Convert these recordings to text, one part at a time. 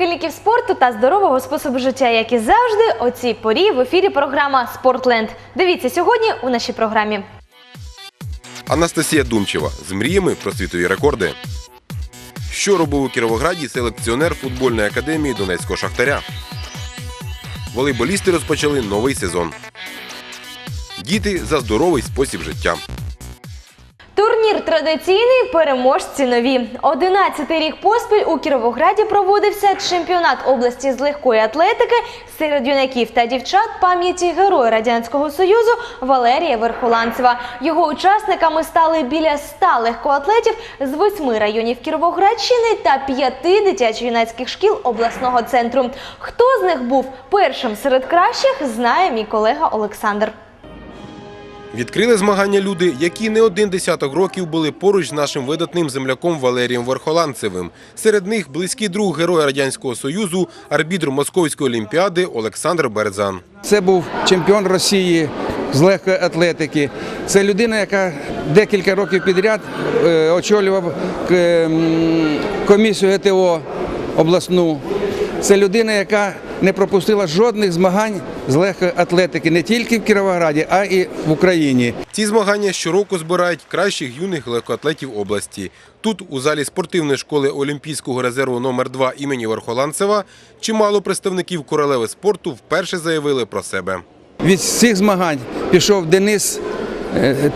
прихильників спорту та здорового способу життя, як і завжди, о цій порі в ефірі програма Спортленд. Дивіться сьогодні у нашій програмі. Анастасія Думчева з мріями про світові рекорди. Що робив у Кіровограді селекціонер футбольної академії Донецького Шахтаря? Волейболісти розпочали новий сезон. Діти за здоровий спосіб життя. Турнір традиційний, переможці нові. Одинадцятий рік поспіль у Кіровограді проводився чемпіонат області з легкої атлетики серед юнаків та дівчат пам'яті героя радянського союзу Валерія Верхоланцева. Його учасниками стали біля ста легкоатлетів з восьми районів Кіровоградщини та п'яти дитячо-юнацьких шкіл обласного центру. Хто з них був першим серед кращих, знає мій колега Олександр. Відкрили змагання люди, які не один десяток років були поруч з нашим видатним земляком Валерієм Верхоланцевим. Серед них близький друг героя радянського союзу, арбітр Московської олімпіади Олександр Берзан. Це був чемпіон Росії з легкої атлетики. Це людина, яка декілька років підряд е, очолював е, комісію ГТО обласну. Це людина, яка не пропустила жодних змагань з легкої атлетики не тільки в Кіровограді, а й в Україні. Ці змагання щороку збирають кращих юних легкоатлетів області. Тут, у залі спортивної школи Олімпійського резерву номер 2 імені Верхоланцева, чимало представників королеви спорту вперше заявили про себе. Від цих змагань пішов Денис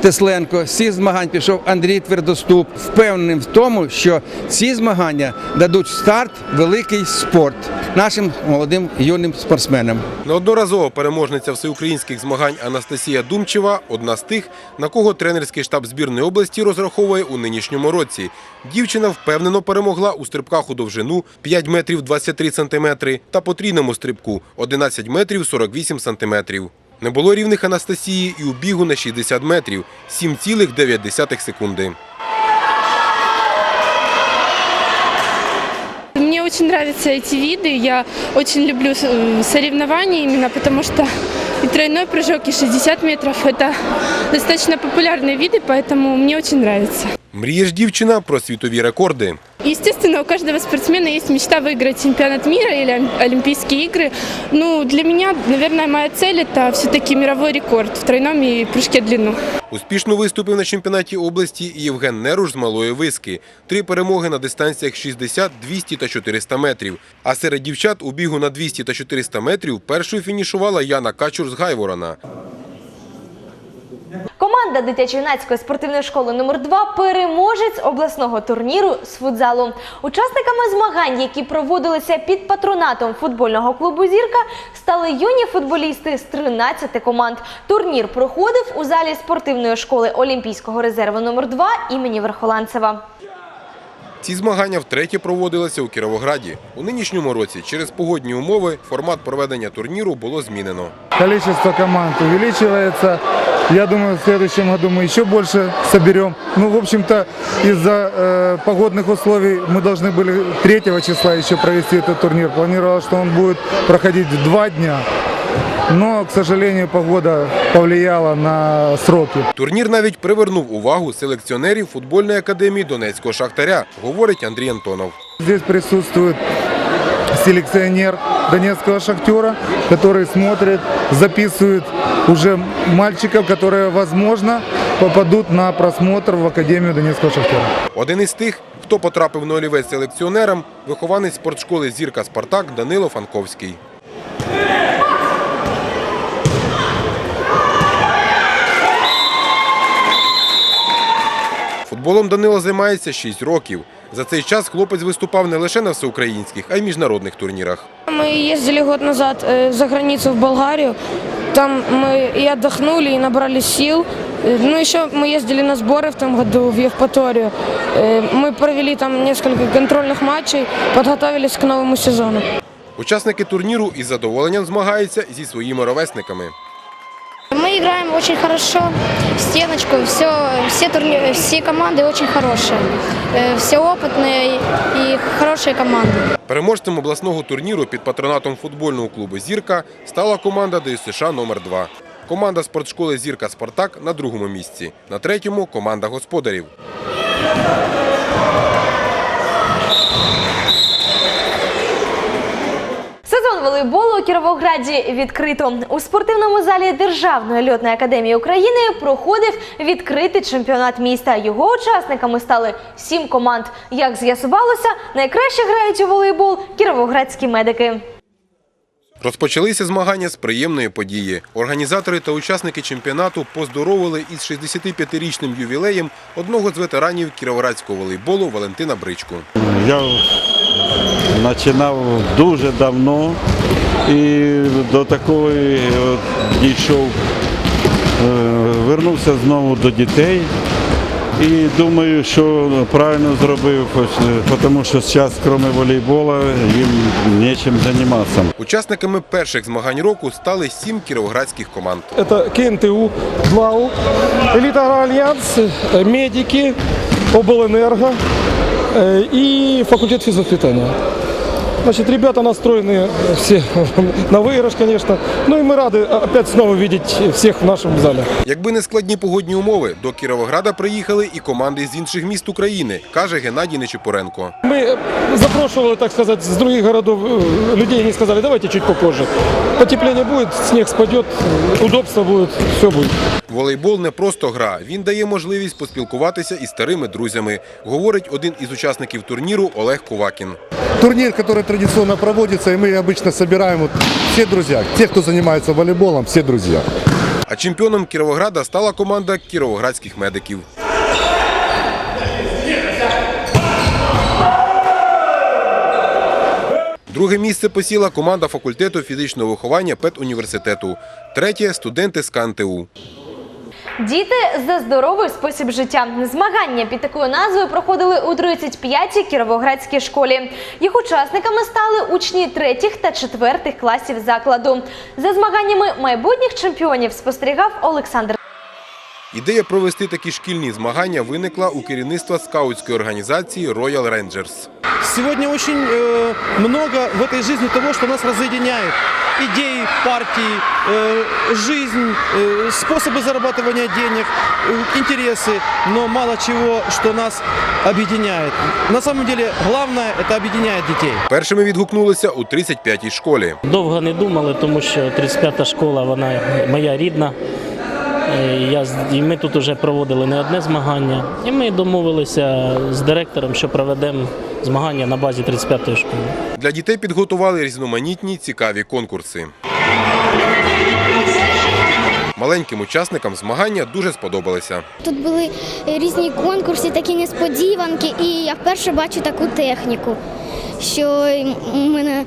Тесленко, з змагань пішов Андрій Твердоступ. Впевнений в тому, що ці змагання дадуть старт великий спорт нашим молодим юним спортсменам. Неодноразово переможниця всеукраїнських змагань Анастасія Думчева – одна з тих, на кого тренерський штаб збірної області розраховує у нинішньому році. Дівчина впевнено перемогла у стрибках у довжину 5 метрів 23 сантиметри та потрійному стрибку 11 метрів 48 сантиметрів. Не було рівних Анастасії і у бігу на 60 метрів – 7,9 секунди. Мне очень нравятся эти виды. Я очень люблю э, соревнования именно потому что и тройной прыжок, и 60 метров – это достаточно популярные виды, поэтому мне очень нравится. Мріє ж дівчина про світові рекорди. Естественно, у каждого спортсмена есть мечта выиграть чемпионат мира или Олим- Олимпийские игры. Ну, для меня, наверное, моя цель – это все-таки мировой рекорд в тройном и прыжке в длину. Успішно виступив на чемпіонаті області і Євген Неруш з Малої Виски. Три перемоги на дистанціях 60, 200 та 400 метрів. А серед дівчат у бігу на 200 та 400 метрів першою фінішувала Яна Качур з Гайворона. Команда дитячо-юнацької спортивної школи номер 2 переможець обласного турніру з футзалу. Учасниками змагань, які проводилися під патронатом футбольного клубу Зірка, стали юні футболісти з 13 команд. Турнір проходив у залі спортивної школи Олімпійського резерву номер 2 імені Верхоланцева. Ці змагання втретє проводилися у Кіровограді. У нинішньому році через погодні умови формат проведення турніру було змінено. Количество команд увеличивается. Я думаю, в следующем году мы еще больше соберем. Ну, в общем-то, из-за э, погодных условий мы должны были 3 числа еще провести этот турнир. Планировалось, что он будет проходить в два дня. Но, к сожалению, погода повлияла на сроки. Турнір навіть привернув увагу селекціонерів футбольної академії Донецького Шахтаря, говорить Андрій Антонов. Здесь присутствует селекционер Донецкого шахтера, который смотрит, записывает уже мальчиков, которые, возможно, попадут на просмотр в Академию Донецкого шахтера. Один із тих, хто потрапив на олівець селекціонерам, вихованець спортшколи Зірка Спартак Данило Фанковський. Футболом Данило займається 6 років. За цей час хлопець виступав не лише на всеукраїнських, а й міжнародних турнірах. Мы ездили год назад э, за границу в Болгарию. Там мы и отдохнули, и набрали сил. Э, Ну, еще мы ездили на сборы в том году в Евпаторию. Э, Мы провели там несколько контрольных матчей, подготовились к новому сезону. Учасники турніру із задоволенням змагаються зі своїми ровесниками. Мы играем очень хорошо, в стеночку, все, все, турни- все команды очень хорошие, Э, все опытные и хорошие команды. Переможцем обласного турніру під патронатом футбольного клубу Зірка стала команда ДЮСШ номер 2 Команда спортшколи Зірка Спартак на другому місці. На третьому команда господарів. Волейболу у Кіровограді відкрито. У спортивному залі Державної льотної академії України проходив відкритий чемпіонат міста. Його учасниками стали сім команд. Як з'ясувалося, найкраще грають у волейбол кіровоградські медики. Розпочалися змагання з приємної події. Організатори та учасники чемпіонату поздоровили із 65-річним ювілеєм одного з ветеранів кіровоградського волейболу Валентина Бричку. Я починав дуже давно і до такої от дійшов. Е, Вернувся знову до дітей і думаю, що правильно зробив, хоч, е, тому що зараз, крім волейбола, їм нічим займатися. Учасниками перших змагань року стали сім кіровоградських команд. Это КНТУ, ДЛАУ, Элита Альянс, э, медики, облэнерго э, и факультет физвоспитания. Значит, ребята настроены все на выигрыш, конечно. Ну и мы рады опять снова видеть всех в нашем зале. Якби не складні погодні умови, до Кіровограда приїхали і команди з інших міст України, каже Геннадій Нечипоренко. Мы э, запрошивали, так сказать, с других городов э, людей, они сказали, давайте чуть попозже. Потепление будет, снег спадет, э, удобство будет, все будет. Волейбол не просто гра. Він дає можливість поспілкуватися із старими друзями, говорить один із учасників турніру Олег Кувакін. Турнир, который традиционно проводится, и мы обычно собираем вот все друзья, те, кто занимается волейболом, все друзья. А чемпіоном Кіровограда стала команда кіровоградських медиків. Друге місце посіла команда факультету фізичного виховання педуніверситету. Третє студенти з КНТУ. Діти за здоровий спосіб життя. Змагання під такою назвою проходили у 35-й Кіровоградській школі. Їх учасниками стали учні третіх та четвертих класів закладу. За змаганнями майбутніх чемпіонів спостерігав Олександр. Ідея провести такі шкільні змагання виникла у керівництва скаутської організації Royal Rangers. Сегодня очень э, много в этой жизни того, что нас разъединяет. Идеи, партии, э, жизнь, э, способы зарабатывания денег, э, интересы, но мало чего, что нас объединяет. На самом деле главное это объединяет детей. Першими відгукнулися у 35-й школі. Довго не думали, тому що 35-та школа вона моя рідна. Е, Я, і ми тут вже проводили не одне змагання. І ми домовилися з директором, що проведемо змагання на базі 35-ї школи. Для дітей підготували різноманітні цікаві конкурси. Маленьким учасникам змагання дуже сподобалися. Тут були різні конкурси, такі несподіванки, і я вперше бачу таку техніку, що у мене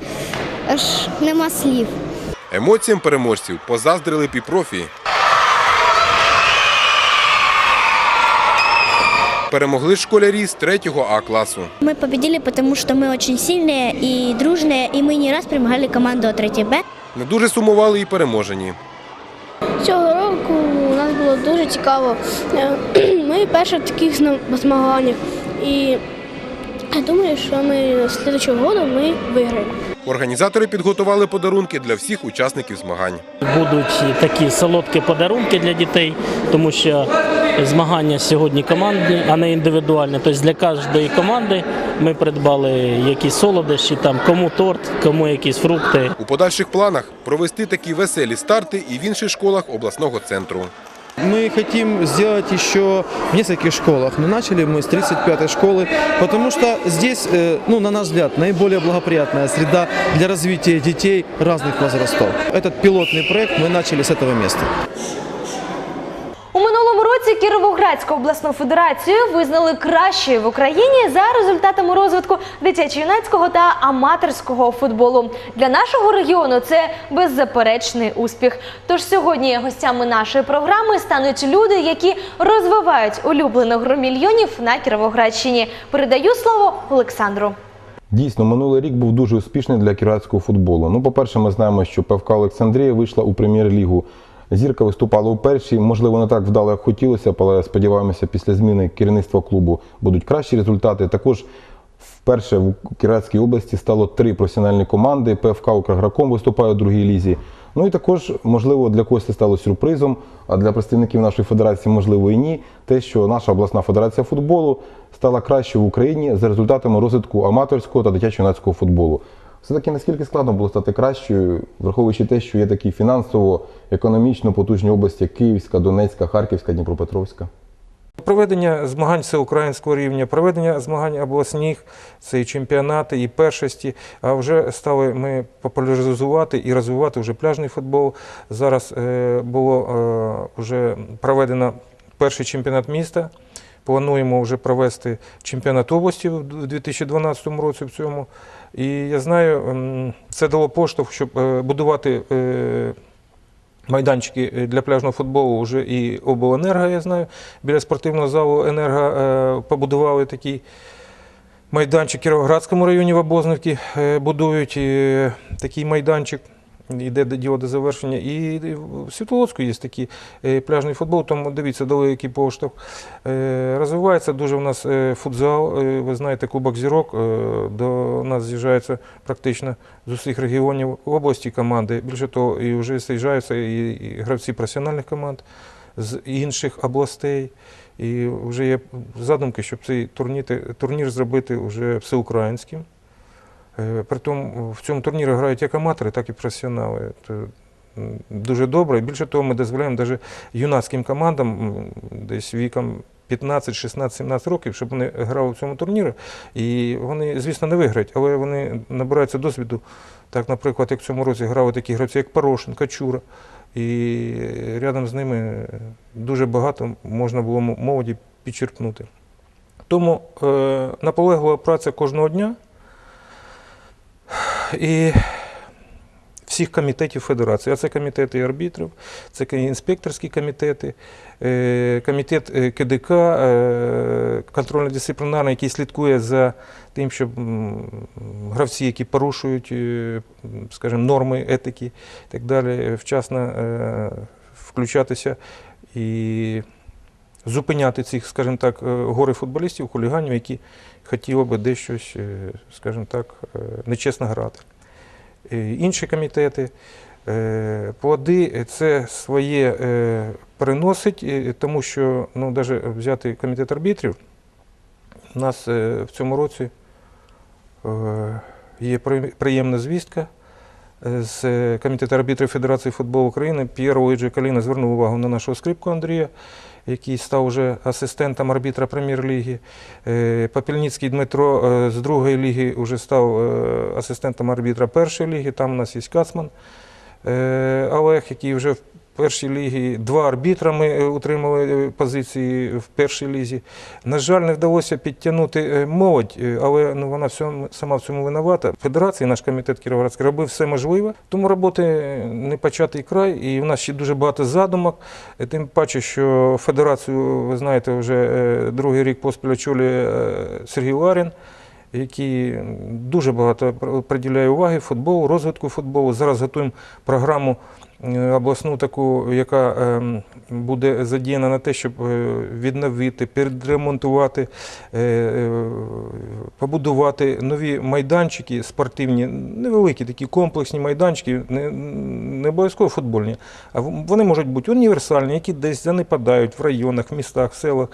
аж нема слів. Емоціям переможців позаздрили півпрофі. Перемогли школярі з 3 А класу. Мы победили, потому что мы очень сильные и дружные, и мы не раз перемагали команду 3 Б. Не дуже сумували і переможені. Цього року у нас було дуже цікаво. Ми перші в таких змаганнях. І я думаю, що ми наступного року ми виграємо. Організатори підготували подарунки для всіх учасників змагань. Будуть такі солодкі подарунки для дітей, тому що змагання сьогодні командні, а не індивідуальні. Тобто для кожної команди ми придбали якісь солодощі, там кому торт, кому якісь фрукти. У подальших планах провести такі веселі старти і в інших школах обласного центру. Мы хотим сделать еще в нескольких школах. Но начали мы с 35-й школы, потому что здесь, э, ну, на наш взгляд, наиболее благоприятная среда для развития детей разных возрастов. Этот пилотный проект мы начали с этого места. Минулому Кіровоградську обласну федерацію визнали кращою в Україні за результатами розвитку дитячо-юнацького та аматорського футболу. Для нашого регіону це беззаперечний успіх. Тож сьогодні гостями нашої програми стануть люди, які розвивають улюблену гру мільйонів на Кіровоградщині. Передаю слово Олександру. Дійсно, минулий рік був дуже успішний для кіровоградського футболу. Ну, по-перше, ми знаємо, що ПФК Олександрія вийшла у прем'єр-лігу. Зірка виступала у першій. Можливо, не так вдало, як хотілося, але сподіваємося, після зміни керівництва клубу будуть кращі результати. Також вперше в Кіровоградській області стало три професіональні команди. ПФК «Укрграком» виступає у другій лізі. Ну і також, можливо, для когось це стало сюрпризом, а для представників нашої федерації, можливо, і ні. Те, що наша обласна федерація футболу стала кращою в Україні за результатами розвитку аматорського та дитячо-юнацького футболу. Все-таки наскільки складно було стати кращою, враховуючи те, що є такі фінансово, економічно потужні області, як Київська, Донецька, Харківська, Дніпропетровська? Проведення змагань всеукраїнського рівня, проведення змагань обласних, це і чемпіонати, і першості. А вже стали ми популяризувати і розвивати вже пляжний футбол. Зараз е, було е, вже проведено перший чемпіонат міста. Плануємо вже провести чемпіонат області в 2012 році в цьому. І я знаю, це дало поштовх, щоб е, будувати е, майданчики е, для пляжного футболу вже і обленерго, я знаю. Біля спортивного залу енерго побудували такий майданчик в Кіровоградському районі в Обознівці будують такий майданчик. Йде діло до завершення. І в Світловодську є такий е, пляжний футбол, тому дивіться, дали який поштовх. Е, Розвивається дуже у нас е, футзал. Ви знаєте, Кубок Зірок. До нас з'їжджаються практично з усіх регіонів в області команди. Більше того, і вже з'їжджаються і гравці професіональних команд з інших областей. І вже є задумки, щоб цей турнір, турнір зробити вже всеукраїнським. Е, Притом в цьому турнірі грають як аматори, так і професіонали. Дуже добре. Більше того, ми дозволяємо навіть юнацьким командам десь віком 15, 16, 17 років, щоб вони грали в цьому турнірі. І вони, звісно, не виграють, але вони набираються досвіду. Так, наприклад, як в цьому році грали такі гравці, як Порошин, Качура. І рядом з ними дуже багато можна було молоді підчерпнути. Тому е, наполеглива праця кожного дня і всіх комітетів федерації. А це комітети арбітрів, це інспекторські комітети, е, комітет е, КДК, е, контрольно-дисциплінарний, який слідкує за тим, щоб гравці, які порушують, скажімо, норми етики і так далі, вчасно включатися і зупиняти цих, скажімо так, е, гори футболістів, хуліганів, які хотіли би дещось, е, скажімо так, е, нечесно грати. Інші комітети, плоди це своє приносить, тому що, ну, навіть взяти комітет арбітрів, у нас в цьому році є приємна звістка. Е, З е, комітету арбітрів Федерації футболу України П'єро Луїджі Каліна звернув увагу на нашого скрипку Андрія, який став вже асистентом арбітра прем'єр-ліги. Папільницький Дмитро е, з другої ліги вже став е, асистентом арбітра першої ліги. Там у нас є Кацман. Е, Олег, який вже першій лігі, два арбітра ми е, утримали е, позиції в першій лізі. На жаль, не вдалося підтягнути е, молодь, але ну, вона всьому, сама в цьому винувата. Федерація, наш комітет Кіровоградський робив все можливе, тому роботи не початий край, і в нас ще дуже багато задумок. Тим паче, що федерацію, ви знаєте, вже другий рік поспіль очолює Сергій Ларін який дуже багато приділяє уваги футболу, розвитку футболу. Зараз готуємо програму обласну таку, яка ем, буде задіяна на те, щоб е, відновити, підремонтувати, е, е, побудувати нові майданчики спортивні, невеликі такі комплексні майданчики, не, не обов'язково футбольні, а вони можуть бути універсальні, які десь занепадають в районах, містах, селах.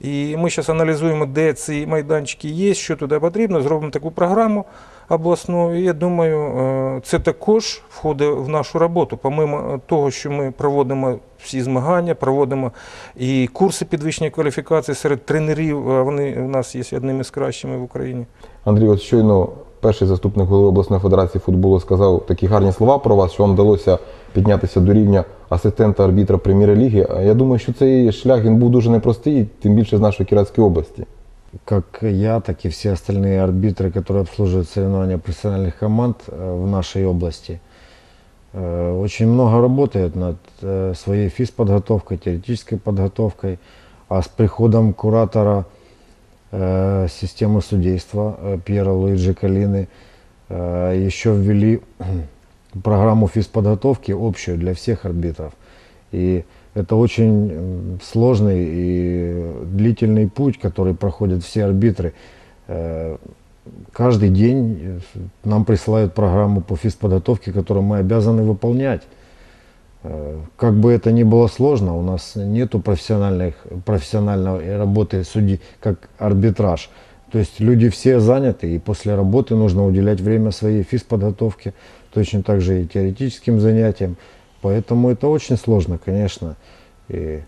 І ми зараз аналізуємо, де ці майданчики є, що туди потрібно, зробимо таку програму обласну. Я думаю, е, це також входить в нашу роботу. Помимо того, що ми проводимо всі змагання, проводимо і курси підвищення кваліфікації серед тренерів. Вони у нас є одними з кращими в Україні. Андрій, от щойно перший заступник голови обласної федерації футболу сказав такі гарні слова про вас, що вам вдалося піднятися до рівня асистента арбітра прем'єр-ліги. Я думаю, що цей шлях він був дуже непростий, тим більше з нашої Кіратської області. как я, так и все остальные арбитры, которые обслуживают соревнования профессиональных команд э, в нашей области, э, очень много работают над э, своей физподготовкой, теоретической подготовкой, а с приходом куратора э, системы судейства э, Пьера Луиджи Калины э, еще ввели программу физподготовки общую для всех арбитров. И это очень сложный и длительный путь, который проходят все арбитры. Э, Каждый день э, нам присылают программу по физподготовке, которую мы обязаны выполнять. Э, Как бы это ни было сложно, у нас нет профессиональной работы судей, как арбитраж. То есть люди все заняты, и после работы нужно уделять время своей физподготовке, точно так же и теоретическим занятиям. Поэтому это очень сложно, конечно. И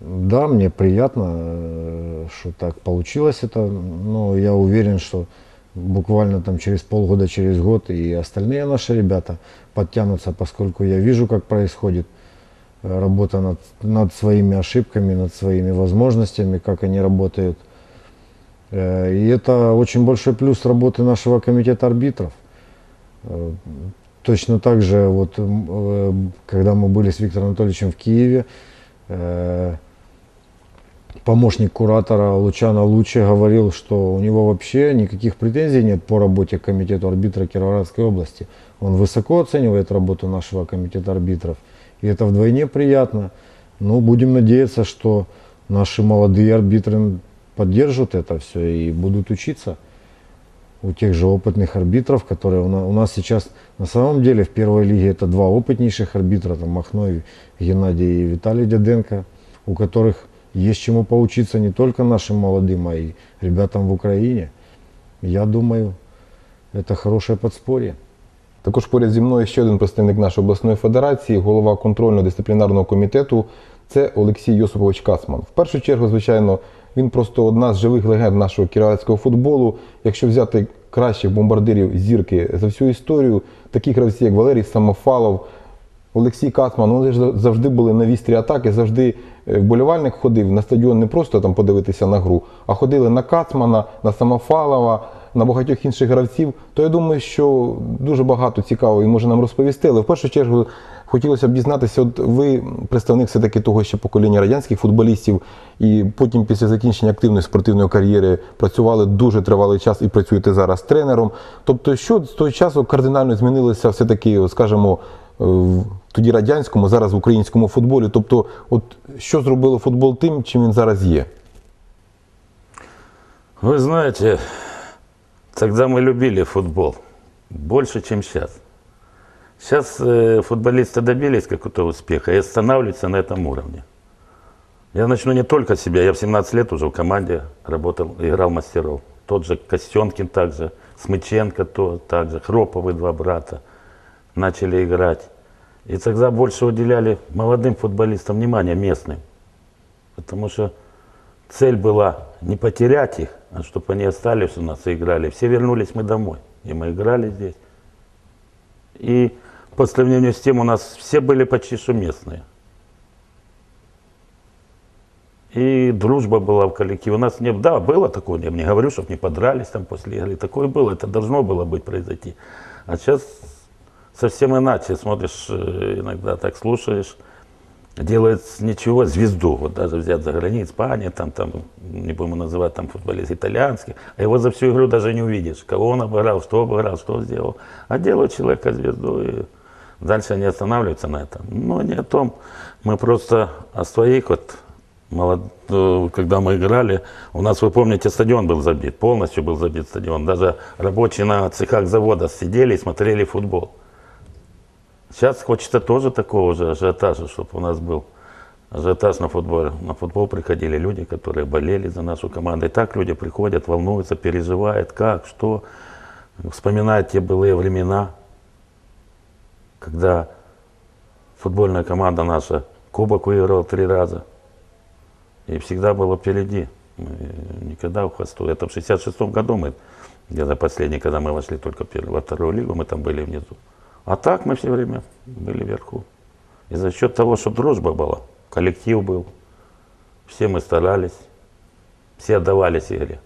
да, мне приятно, э, что так получилось это, но я уверен, что буквально там через полгода, через год и остальные наши ребята подтянутся, поскольку я вижу, как происходит э, работа над, над своими ошибками, над своими возможностями, как они работают. Э, И это очень большой плюс работы нашего комитета арбитров. Точно так же, вот, э, когда мы были с Виктором Анатольевичем в Киеве, э, помощник куратора Лучана Лучи говорил, что у него вообще никаких претензий нет по работе к комитету арбитра Кировоградской области. Он высоко оценивает работу нашего комитета арбитров. И это вдвойне приятно. Ну, будем надеяться, что наши молодые арбитры поддержат это все и будут учиться у тех же опытных арбитров, которые у на- у нас сейчас на самом деле в первой лиге это два опытнейших арбитра, там Махной Геннадий и Виталий Дяденко, у которых есть чему поучиться не только нашим молодым, а и ребятам в Украине. Я думаю, это хорошее подспорье. Також поряд зі мною ще один представник нашої обласної федерації, голова контрольно-дисциплінарного комітету. Це Олексій Йосипович Кацман. В першу чергу, звичайно, він просто одна з живих легенд нашого кіровецького футболу. Якщо взяти кращих бомбардирів зірки за всю історію, такі гравці, як Валерій Самофалов, Олексій Кацман, вони ж завжди були на вістрі атаки, завжди е, вболівальник ходив на стадіон не просто там подивитися на гру, а ходили на Кацмана, на Самофалова, на багатьох інших гравців. То я думаю, що дуже багато цікавого він може нам розповісти. Але в першу чергу хотілося б дізнатися, от ви представник все-таки того ще покоління радянських футболістів, і потім після закінчення активної спортивної кар'єри працювали дуже тривалий час і працюєте зараз тренером. Тобто, що з того часу кардинально змінилося все-таки, скажімо, е, в тоді радянському, зараз в українському футболі. Тобто, от що зробило футбол тим, чим він зараз є? Вы знаете, тогда мы любили футбол больше, чем сейчас. Сейчас э, футболисты добились какого-то успеха и останавливаются на этом уровне. Я начну не только себя. Я в 17 лет уже в команде работал, играл мастеров. Тот же Костенкин также, Смыченко то, также, Хроповы два брата начали играть. И тогда больше уделяли молодым футболистам внимания, местным. Потому что цель была не потерять их, чтобы они остались у нас и играли. Все вернулись мы домой, и мы играли здесь. И по сравнению с тем у нас все были почти что местные. И дружба была в коллективе. У нас не, да, было такое, я не говорю, чтобы не подрались там после игры. Такое было, это должно было быть произойти. А сейчас совсем иначе смотришь, э, иногда так слушаешь, делает ничего, звезду, вот даже взять за границу, Испания, там, там, не будем называть там футболист итальянский, а его за всю игру даже не увидишь, кого он обыграл, что обыграл, что сделал. А делают человека звезду, и дальше они останавливаются на этом. Но не о том, мы просто о своих вот молод... э, когда мы играли, у нас, вы помните, стадион был забит, полностью был забит стадион. Даже рабочие на цехах завода сидели и смотрели футбол. Сейчас хочется тоже такого же ажиотажа, чтобы у нас был ажиотаж на футболе. На футбол приходили люди, которые болели за нашу команду. И так люди приходят, волнуются, переживают, как, что, вспоминают те былые времена, когда футбольная команда наша кубок выиграла три раза. И всегда было впереди. Мы никогда в хвосту. Это в 66 году мы, где-то последний, когда мы вошли только во вторую лигу, мы там были внизу. А так мы все время были вверху. И за счет того, что дружба была, коллектив был, все мы старались, все отдавались игре.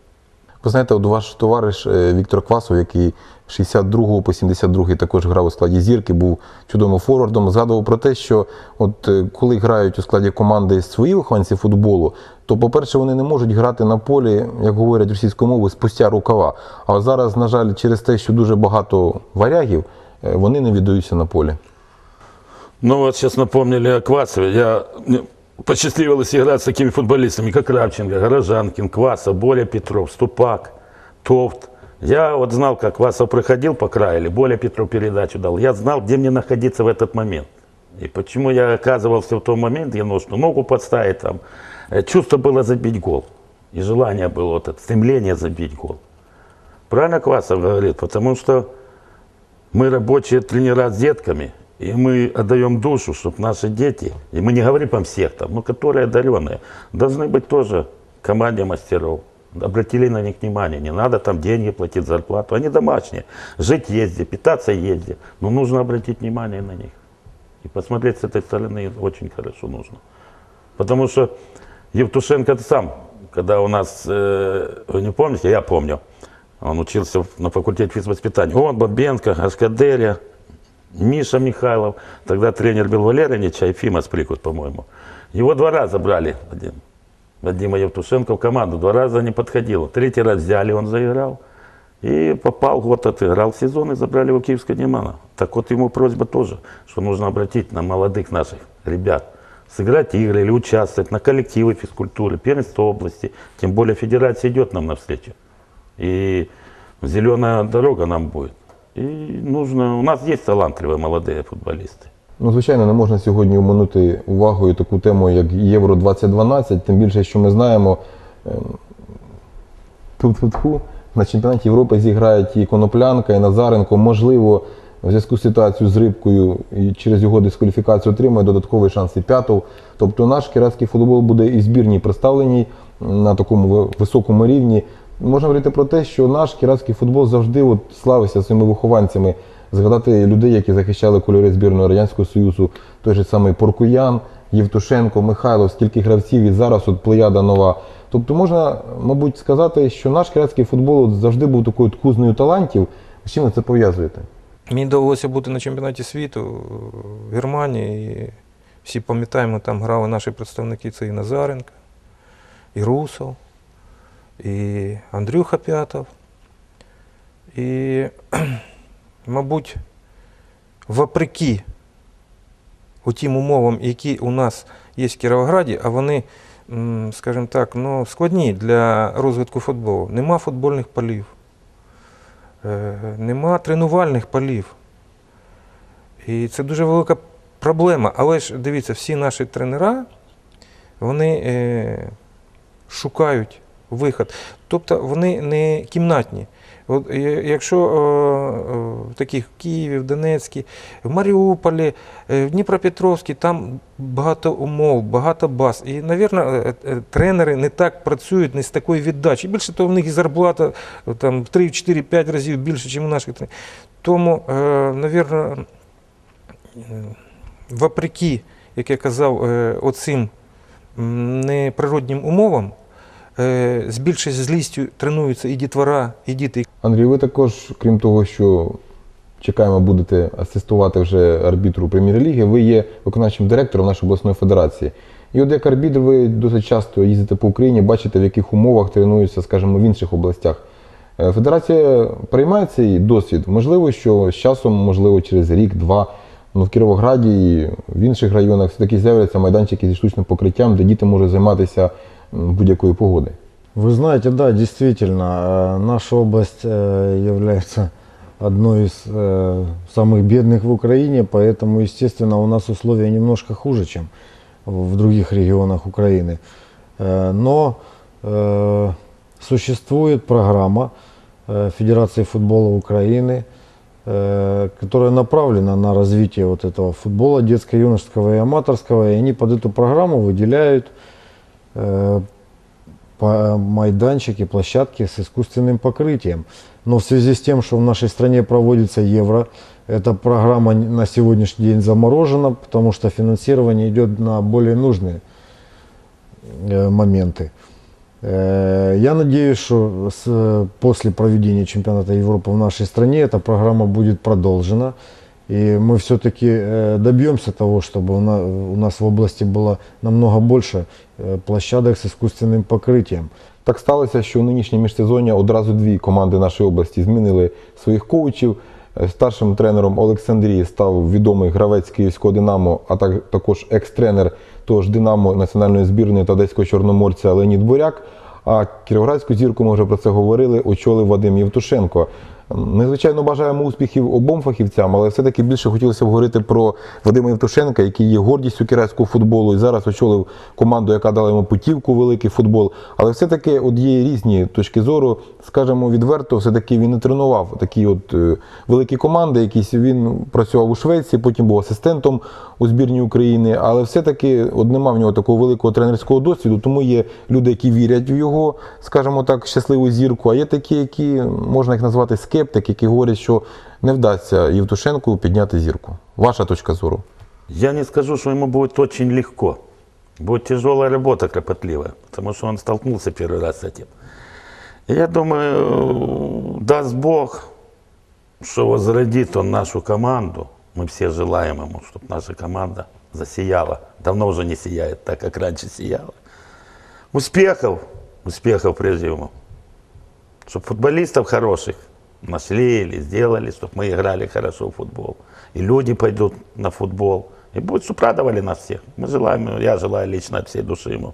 Ви знаєте, от ваш товариш е, Віктор Квасов, який з 62 по 72 також грав у складі зірки, був чудовим форвардом, згадував про те, що от е, коли грають у складі команди свої вихованці футболу, то, по-перше, вони не можуть грати на полі, як говорять російською мовою, спустя рукава. А зараз, на жаль, через те, що дуже багато варягів, е, Вони не віддаються на полі. Ну вот сейчас напомнили о Квасове. Я посчастливилось играть с такими футболистами, как Кравченко, Горожанкин, Квасов, Боля Петров, Ступак, Товт. Я вот знал, как Квасов проходил по краю, или Боля Петров передачу дал. Я знал, где мне находиться в этот момент. И почему я оказывался в том момент, я ну, что ногу подставить там. Э, Чувство было забить гол. И желание было, вот это стремление забить гол. Правильно Квасов говорит, потому что мы рабочие тренера с детками, и мы отдаем душу, чтобы наши дети, и мы не говорим вам всех там, но которые одаренные, должны быть тоже в команде мастеров. Обратили на них внимание, не надо там деньги платить, зарплату, они домашние. Жить езде, питаться езде, но нужно обратить внимание на них. И посмотреть с этой стороны очень хорошо нужно. Потому что Евтушенко сам, когда у нас, э, вы не помните, я помню, он учился на факультете физвоспитания. Он, Бабенко, Аскадерия, Миша Михайлов, тогда тренер был Валерьевич, а Ефима Сприкут, по-моему. Его два раза брали, Вадим, Вадима Евтушенко в команду, два раза не подходило. Третий раз взяли, он заиграл. И попал, год отыграл сезон и забрали его Киевское Динамо. Так вот ему просьба тоже, что нужно обратить на молодых наших ребят. Сыграть игры или участвовать на коллективы физкультуры, первенство области. Тем более федерация идет нам навстречу. И зеленая дорога нам будет. И нужно, у нас есть талантливые молодые футболисты. Ну, звичайно, не можна сьогодні оминути увагою таку тему, як Євро 2012, тим більше, що ми знаємо, ем, тьфу-тьфу-тьфу, на чемпіонаті Європи зіграють і Коноплянка, і Назаренко. Можливо, в зв'язку з ситуацією з рибкою і через його дискваліфікацію отримає додатковий шанс і п'ятов. Тобто наш кіратський футбол буде і збірній представленій на такому ви- високому рівні. Можна говорити про те, що наш кіратський футбол завжди от славився своїми вихованцями. Згадати людей, які захищали кольори збірної Радянського Союзу, той же самий Поркуян, Євтушенко, Михайлов, скільки гравців і зараз от плеяда нова. Тобто можна, мабуть, сказати, що наш кіратський футбол завжди був такою кузнею талантів. З чим ви це пов'язуєте? Мені довелося бути на чемпіонаті світу в Германії. І всі пам'ятаємо, там грали наші представники, це і Назаренко, і Русов, і Андрюха П'ятов. І, мабуть, вопреки тим умовам, які у нас є в Кіровограді, а вони, скажімо так, ну, складні для розвитку футболу. Нема футбольних полів. Е, нема тренувальних полів. І це дуже велика проблема. Але ж дивіться, всі наші тренера, вони е, шукають виход. Тобто вони не кімнатні. От, е, якщо е, в таких в Києві, в Донецьку, в Маріуполі, е, в Дніпропетровській, там багато умов, багато баз. І, мабуть, тренери не так працюють, не з такою віддачею. Більше того, в них і зарплата там, в 3, 4, 5 разів більше, ніж у наших тренерів. Тому, мабуть, вопреки, як я казав, оцим неприроднім умовам, з більшою злістю тренуються і дітвора, і діти. Андрій, ви також, крім того, що чекаємо, будете асистувати вже арбітру прем'єр-ліги, ви є виконавчим директором нашої обласної федерації. І от як арбітр ви досить часто їздите по Україні, бачите, в яких умовах тренуються, скажімо, в інших областях. Е, Федерація приймає цей досвід. Можливо, що з часом, можливо, через рік-два, ну, в Кіровограді і в інших районах все-таки з'являться майданчики зі штучним покриттям, де діти можуть займатися будь-якої погоди. Вы знаете, да, действительно, э, наша область э, является одной из э, самых бедных в Украине, поэтому, естественно, у нас условия немножко хуже, чем в других регионах Украины. Э, Но э, существует программа э, Федерации футбола Украины, э, которая направлена на развитие вот этого футбола детско-юношеского и аматорского, и они под эту программу выделяют э, по- майданчики, площадки с искусственным покрытием. Но в связи с тем, что в нашей стране проводится евро, эта программа на сегодняшний день заморожена, потому что финансирование идет на более нужные э, моменты. Э, Я надеюсь, что после проведения чемпионата Европы в нашей стране эта программа будет продолжена. И мы все-таки э, добьемся того, чтобы у на- у нас в области было намного больше э, площадок с искусственным покрытием. Так сталося, що у нинішнє міжсезоння одразу дві команди нашої області змінили своїх коучів. Е, Старшим тренером Олександрії став відомий гравець Київського Динамо, а так, також екс-тренер того ж Динамо національної збірної та одеського чорноморця Леонід Буряк. А кіровоградську зірку, ми вже про це говорили, очолив Вадим Євтушенко. Ми, звичайно, бажаємо успіхів обом фахівцям, але все-таки більше хотілося б говорити про Вадима Євтушенка, який є гордістю кірайського футболу і зараз очолив команду, яка дала йому путівку великий футбол. Але все-таки от є різні точки зору. Скажемо відверто, все-таки він не тренував такі от е, великі команди. Якісь він працював у Швеції, потім був асистентом у збірній України, але все-таки от нема в нього такого великого тренерського досвіду. Тому є люди, які вірять в його, скажімо так, щасливу зірку. А є такі, які можна їх назвати скептики, які говорять, що не вдасться Євтушенку підняти зірку. Ваша точка зору. Я не скажу, что ему будет очень легко. Будет тяжелая работа, кропотливая, потому что он столкнулся первый раз с этим. И я думаю, даст Бог, что возродит он нашу команду. Мы все желаем ему, чтобы наша команда засияла. Давно уже не сияет так, как раньше сияла. Успехов, успехов прежде всего. Чтобы футболистов хороших нашли или сделали, чтобы мы играли хорошо в футбол. И люди пойдут на футбол. И будет, чтобы радовали нас всех. Мы желаем, я желаю лично от всей души ему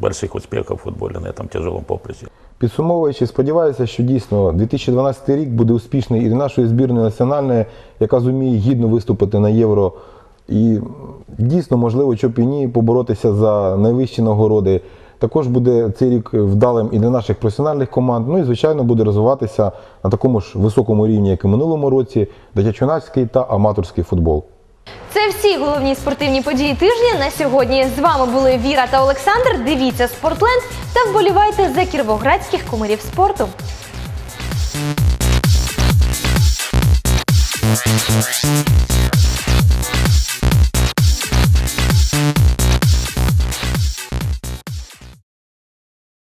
больших успехов в футболе на этом тяжелом поприще. Підсумовуючи, сподіваюся, що дійсно 2012 рік буде успішний і для нашої збірної національної, яка зуміє гідно виступити на євро. І дійсно, можливо, щоб і ні поборотися за найвищі нагороди. Також буде цей рік вдалим і для наших професіональних команд. Ну і звичайно буде розвиватися на такому ж високому рівні, як і минулому році, дитячо-юнацький та аматорський футбол. Це всі головні спортивні події тижня на сьогодні. З вами були Віра та Олександр. Дивіться Спортленд та вболівайте за кіровоградських кумирів спорту. Thank you.